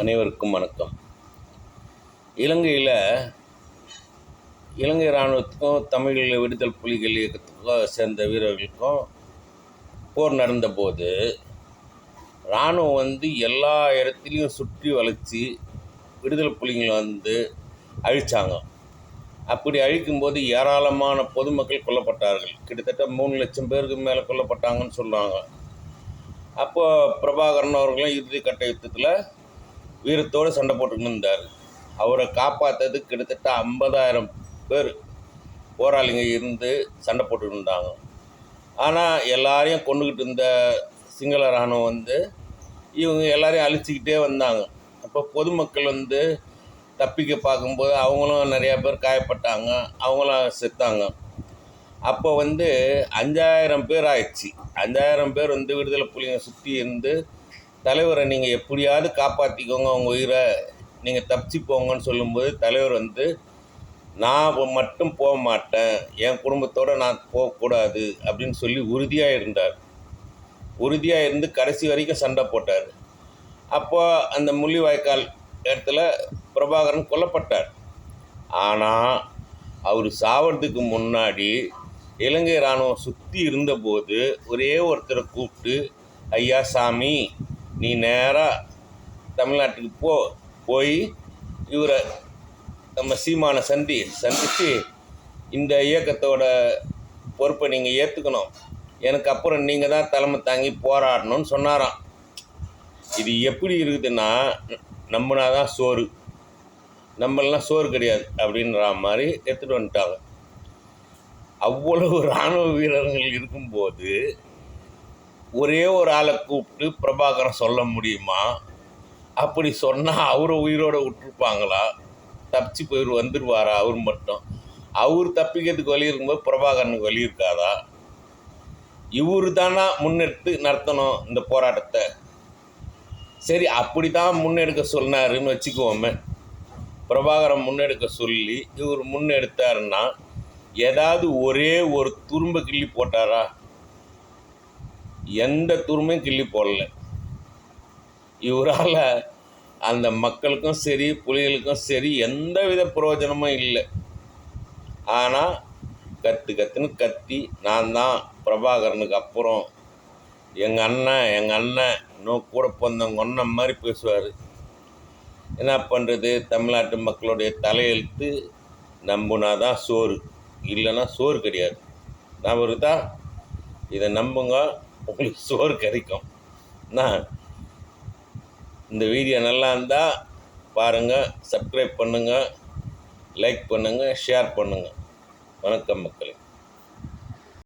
அனைவருக்கும் வணக்கம். இலங்கையில் இலங்கை இராணுவத்துக்கும் தமிழ் விடுதல் புலிகள் இயக்கத்துக்கும் சேர்ந்த வீரர்களுக்கும் போர் நடந்தபோது இராணுவம் வந்து எல்லா இடத்துலையும் சுற்றி வளைச்சி விடுதலை புலிகளை வந்து அழித்தாங்க அப்படி அழிக்கும்போது ஏராளமான பொதுமக்கள் கொல்லப்பட்டார்கள். கிட்டத்தட்ட மூணு லட்சம் பேருக்கு மேலே கொல்லப்பட்டாங்கன்னு சொல்கிறாங்க அப்போது பிரபாகரன் அவர்களும் இறுதி கட்ட யுத்தத்தில் வீரத்தோடு சண்டை போட்டுக்கிட்டு இருந்தார். அவரை காப்பாற்றது கிட்டத்தட்ட ஐம்பதாயிரம் பேர் போராளிங்க இருந்து சண்டை போட்டுக்கிட்டு இருந்தாங்க. ஆனால் எல்லாரையும் கொண்டுக்கிட்டு இருந்த சிங்கள இராணுவம் வந்து இவங்க எல்லாரையும் அழிச்சிக்கிட்டே வந்தாங்க. அப்போ பொதுமக்கள் வந்து தப்பிக்க பார்க்கும்போது அவங்களும் நிறையா பேர் காயப்பட்டாங்க அவங்களும் செத்தாங்க. அப்போ வந்து அஞ்சாயிரம் பேர் ஆயிடுச்சு. அஞ்சாயிரம் பேர் வந்து விடுதலை புலிங்க சுற்றி இருந்து தலைவரை நீங்கள் எப்படியாவது காப்பாற்றிக்கோங்க உங்கள் உயிரை நீங்கள் தப்பிச்சு போங்கன்னு சொல்லும்போது தலைவர் வந்து நான் மட்டும் போக மாட்டேன். என் குடும்பத்தோடு நான் போகக்கூடாது அப்படின்னு சொல்லி உறுதியாக இருந்தார். உறுதியாக இருந்து கடைசி வரைக்கும் சண்டை போட்டார். அப்போ அந்த முள்ளிவாய்க்கால் இடத்துல பிரபாகரன் கொல்லப்பட்டார். ஆனால் அவர் சாவறதுக்கு முன்னாடி இலங்கை இராணுவம் சுற்றி இருந்தபோது ஒரே ஒருத்தரை கூப்பிட்டு ஐயா சாமி நீ நேராக தமிழ்நாட்டுக்கு போ போய் இவரை நம்ம சீமான சந்தி சந்தித்து இந்த இயக்கத்தோட பொறுப்பை நீங்கள் ஏற்றுக்கணும் எனக்கு அப்புறம் நீங்கள் தான் தலைமை தாங்கி போராடணும்னு சொன்னாராம். இது எப்படி இருக்குதுன்னா நம்பினா தான் சோறு. நம்மளாம் சோறு கிடையாது அப்படின்ற மாதிரி எடுத்துகிட்டு வந்துட்டாங்க. அவ்வளவு இராணுவ வீரர்கள் இருக்கும்போது ஒரே ஒரு ஆளை கூப்பிட்டு பிரபாகரன் சொல்ல முடியுமா? அப்படி சொன்னால் அவரை உயிரோடு விட்டுருப்பாங்களா? தப்பிச்சு போயிரு வந்துடுவாரா அவர் மட்டும். அவர் தப்பிக்கிறதுக்கு வழி இருக்கும்போது பிரபாகரனுக்கு வழி இருக்காதா? இவர் தானா முன்னெடுத்து நடத்தணும் இந்த போராட்டத்தை. சரி அப்படி தான் முன்னெடுக்க சொன்னாருன்னு வச்சுக்குவோமே பிரபாகரன் முன்னெடுக்க சொல்லி இவர் முன்னெடுத்தாருன்னா ஏதாவது ஒரே ஒரு துரும்ப கிள்ளி போட்டாரா? எந்த துரும்பையும் கிள்ளி போடல. இவரால் அந்த மக்களுக்கும் சரி புலிகளுக்கும் சரி எந்த வித பிரயோஜனமும் இல்லை. ஆனால் கத்து கத்துன்னு கத்தி நான் தான் பிரபாகரனுக்கு அப்புறம் எங்கள் அண்ணன் எங்கள் அண்ணன் இன்னும் கூட பிறந்தவங்க ஒன்ன மாதிரி பேசுவார். என்ன பண்ணுறது தமிழ்நாட்டு மக்களுடைய தலையெழுத்து நம்புனா தான் சோறு. இல்லைன்னா சோறு கிடையாது. நான் வருதா இதை நம்புங்க. உங்களுக்கு சோறு கிடைக்கும் நான் இந்த வீடியோ நல்லா இருந்தால் பாருங்கள் சப்ஸ்கிரைப் பண்ணுங்கள் லைக் பண்ணுங்கள் ஷேர் பண்ணுங்கள் வணக்கம் மக்களே.